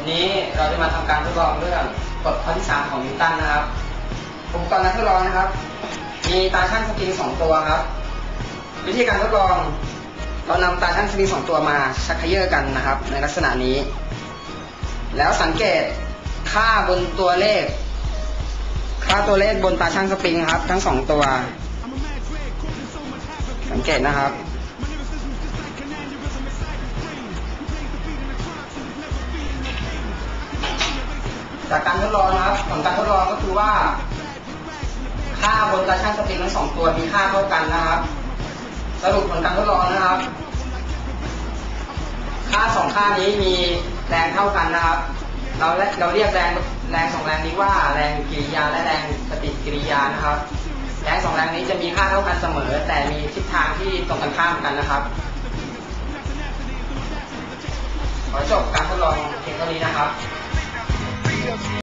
วันนี้เราจะมาทำการทดลองเรื่องกฎข้อที่สามของนิวตันนะครับอุปกรณ์การทดลองนะครับ มีตาชั่งสปริงสองตัวครับ วิธีการทดลอง เรานำตาชั่งสปริงสองตัวมาชักเขย่อกันนะครับ ในลักษณะนี้ แล้วสังเกตค่าบนตัวเลข ค่าตัวเลขบนตาช่างสปริงครับ ทั้งสองตัว สังเกตนะครับ จากการทดลองนะครับผลการทดลองก็คือว่า ค่าบนตาช่างสปริงทั้งสองตัวมีค่าเท่ากันนะครับ สรุปผลการทดลองนะครับ ค่าสองค่านี้มีแรงเท่ากันนะครับ เราเราเรียกแรงแรงสองแรงนี้ว่าแรงกิริยาและแรงปฏิกิริยานะครับ แรงสองแรงนี้จะมีค่าเท่ากันเสมอ แต่มีทิศทางที่ตรงกันข้ามกันนะครับขอจบการทดลองเพียงเท่านี้นะครับ